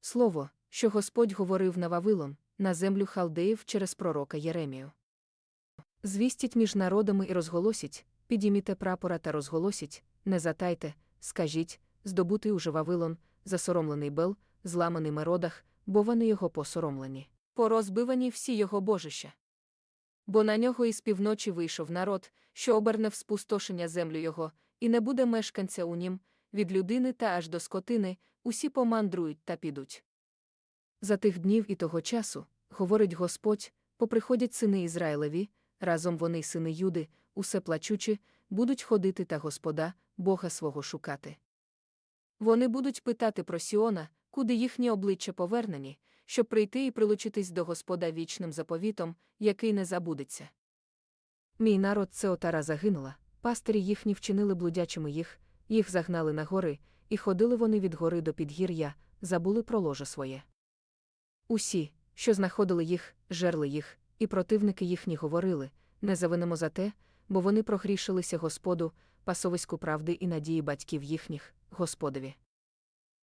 Слово, що Господь говорив на Вавилон, на землю халдеїв через пророка Єремію. Звістіть між народами і розголосіть, підійміте прапора та розголосіть, не затайте, скажіть, здобутий уже Вавилон, засоромлений бел, зламаний меродах, бо вони його посоромлені. Порозбивані всі його божища. Бо на нього із півночі вийшов народ, що оберне в спустошення землю його, і не буде мешканця у нім, від людини та аж до скотини, усі помандрують та підуть. За тих днів і того часу, говорить Господь, поприходять сини Ізраїлеві, разом вони сини Юди, усе плачучи, будуть ходити та Господа, Бога свого шукати. Вони будуть питати про Сіона, куди їхні обличчя повернені, щоб прийти і прилучитись до Господа вічним заповітом, який не забудеться. Мій народ це отара загинула, пастирі їхні вчинили блудячими їх, їх загнали на гори, і ходили вони від гори до підгір'я, забули про ложе своє. Усі, що знаходили їх, жерли їх, і противники їхні говорили не завинемо за те, бо вони прогрішилися Господу, пасовиську правди і надії батьків їхніх, Господові.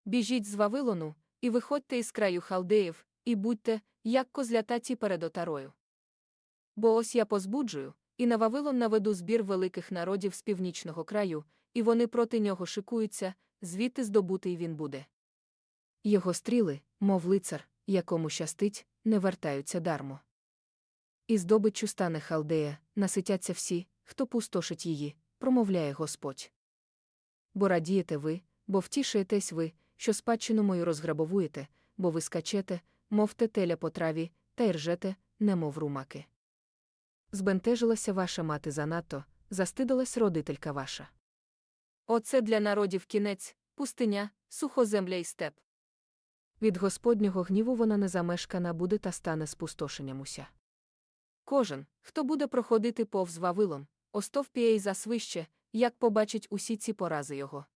Біжіть з Вавилону, і виходьте із краю халдеїв, і будьте, як козлятаті перед отарою. Бо ось я позбуджую, і на Вавилон наведу збір великих народів з північного краю, і вони проти нього шикуються, звідти здобутий він буде. Його стріли, мов лицар, якому щастить, не вертаються дармо. І здобиччю стане халдея, наситяться всі, хто пустошить її, промовляє Господь. Бо радієте ви, бо втішаєтесь ви, що спадщину мою розграбовуєте, бо ви скачете, мов тетеля по траві, та й ржете, немов румаки. Збентежилася ваша мати занадто, застидалась родителька ваша. Оце для народів кінець, пустиня, сухоземля і степ. Від Господнього гніву вона незамешкана буде та стане спустошенням уся. Кожен, хто буде проходити повз Вавилон, остовпіє й засвище, як побачить усі ці порази його.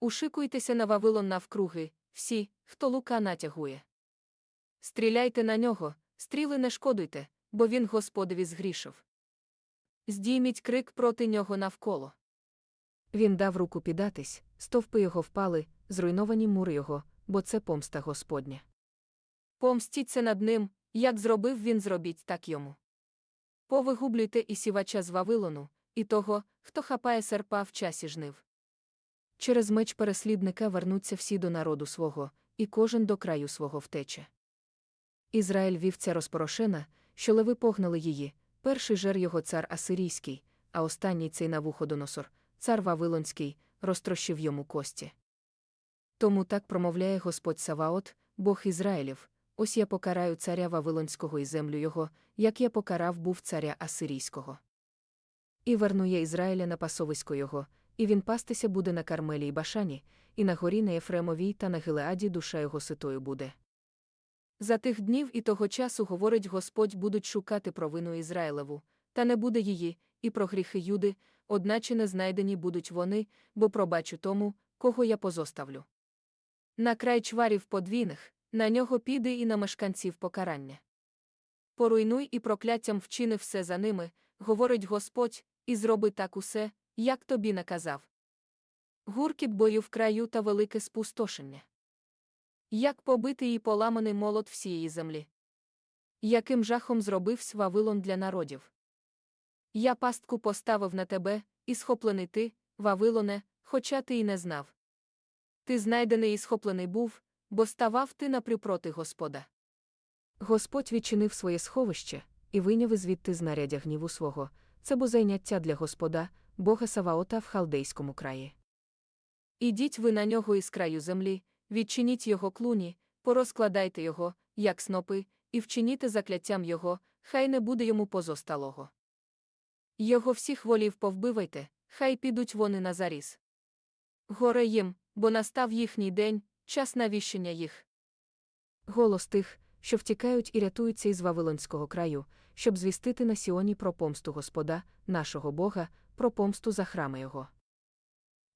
Ушикуйтеся на Вавилон навкруги, всі, хто лука натягує. Стріляйте на нього, стріли не шкодуйте, бо він Господові згрішив. Здійміть крик проти нього навколо. Він дав руку піддатись, стовпи його впали, зруйновані мури його, бо це помста Господня. Помстіться над ним, як зробив він, зробіть так йому. Повигублюйте і сівача з Вавилону, і того, хто хапає серпа в часі жнив. Через меч переслідника вернуться всі до народу свого, і кожен до краю свого втече. Ізраїль вівця розпорошена, що леви погнали її, перший жер його цар Асирійський, а останній цей Навуходоносор, цар Вавилонський, розтрощив йому кості. Тому так промовляє Господь Саваот, Бог Ізраїлів, ось я покараю царя Вавилонського і землю його, як я покарав був царя Асирійського. І верну я Ізраїля на пасовисько його, і він пастися буде на Кармелі й Башані, і на горі на Єфремовій та на Гилеаді душа його ситою буде. За тих днів і того часу, говорить Господь, будуть шукати провину Ізраїлеву, та не буде її, і про гріхи Юди, одначе не знайдені будуть вони, бо пробачу тому, кого я позоставлю. На край чварів подвійних, на нього піде і на мешканців покарання. Поруйнуй і прокляттям вчини все за ними, говорить Господь, і зроби так усе, як тобі наказав. Гуркіт бою в краю та велике спустошення. Як побитий і поламаний молот всієї землі. Яким жахом зробився Вавилон для народів? Я пастку поставив на тебе, і схоплений ти, Вавилоне, хоча ти й не знав. Ти знайдений і схоплений був, бо ставав ти напрюпроти Господа. Господь відчинив своє сховище і вийняв звідти знаряддя гніву свого, це бо зайняття для Господа, Бога Саваота в халдейському краї. Ідіть ви на нього із краю землі, відчиніть його клуні, порозкладайте його, як снопи, і вчиніте закляттям його, хай не буде йому позосталого. Його всіх волів повбивайте, хай підуть вони на заріз. Горе їм, бо настав їхній день, час навіщення їх. Голос тих, що втікають і рятуються із Вавилонського краю, щоб звістити на Сіоні про помсту Господа, нашого Бога, про помсту за храми Його.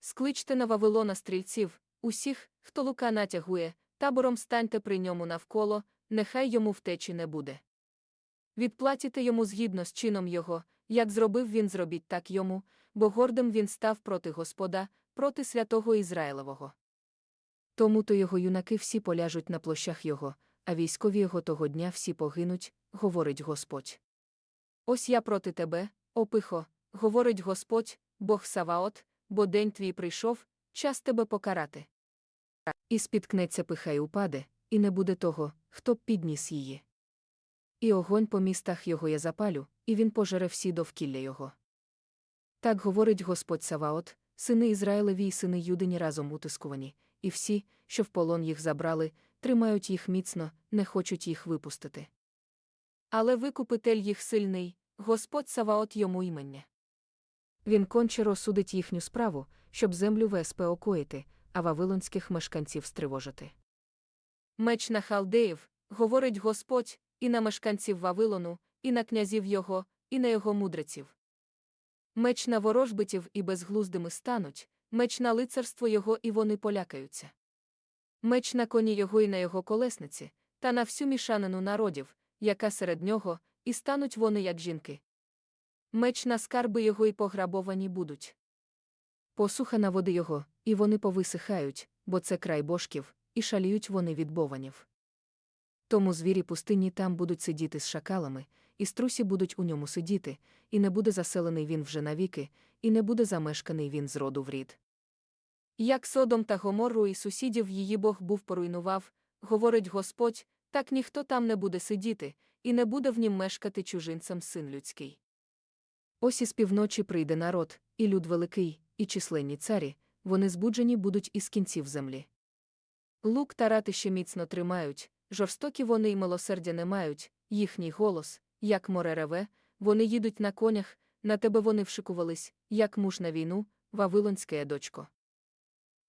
Скличте на Вавилона стрільців, усіх, хто лука натягує, табором станьте при ньому навколо, нехай йому втечі не буде. Відплатіте йому згідно з чином його, як зробив він, зробіть так йому, бо гордим він став проти Господа, проти святого Ізраїлового. Тому то його юнаки всі поляжуть на площах його, а військові його того дня всі погинуть, говорить Господь. Ось я проти тебе, опихо, говорить Господь, Бог Саваот, бо день твій прийшов, час тебе покарати. І спіткнеться пиха й упаде, і не буде того, хто б підніс її. І огонь по містах його я запалю, і він пожере всі довкілля його. Так говорить Господь Саваот, сини Ізраїлеві й сини Юдині разом утискувані, і всі, що в полон їх забрали, тримають їх міцно, не хочуть їх випустити. Але викупитель їх сильний, Господь Саваот йому імення. Він конче розсудить їхню справу, щоб землю ВСП окоїти, а вавилонських мешканців стривожити. Меч на халдеїв, говорить Господь, і на мешканців Вавилону, і на князів його, і на його мудреців. Меч на ворожбитів і безглуздими стануть, меч на лицарство його і вони полякаються. Меч на коні його і на його колесниці, та на всю мішанину народів, яка серед нього, і стануть вони, як жінки. Меч на скарби його і пограбовані будуть. Посуха на води його, і вони повисихають, бо це край бошків, і шаліють вони від бованів. Тому звірі пустині там будуть сидіти з шакалами, і струсі будуть у ньому сидіти, і не буде заселений він вже навіки, і не буде замешканий він з роду в рід. Як Содом та Гоморру і сусідів її Бог був поруйнував, говорить Господь, так ніхто там не буде сидіти, і не буде в нім мешкати чужинцем син людський. Ось із півночі прийде народ, і люд великий, і численні царі, вони збуджені будуть із кінців землі. Лук та ратище міцно тримають, жорстокі вони й милосердя не мають, їхній голос, як море реве, вони їдуть на конях, на тебе вони вшикувались, як муж на війну, Вавилонське дочко.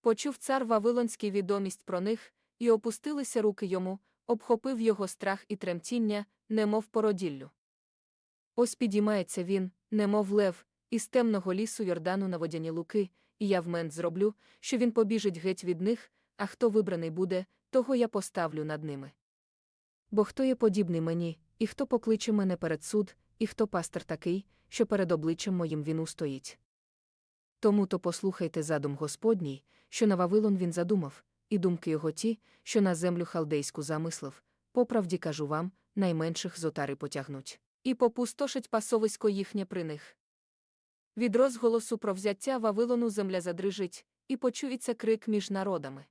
Почув цар Вавилонський відомість про них, і опустилися руки йому, обхопив його страх і тремтіння, немов породіллю. Ось підіймається він, немов лев, із темного лісу Йордану на водяні луки, і я в мент зроблю, що він побіжить геть від них, а хто вибраний буде, того я поставлю над ними. Бо хто є подібний мені, і хто покличе мене перед суд, і хто пастир такий, що перед обличчям моїм він устоїть. Тому то послухайте задум Господній, що на Вавилон він задумав, і думки його ті, що на землю халдейську замислив, по правді кажу вам, найменших з отари потягнуть, і попустошить пасовисько їхнє при них. Від розголосу про взяття Вавилону земля задрижить, і почується крик між народами.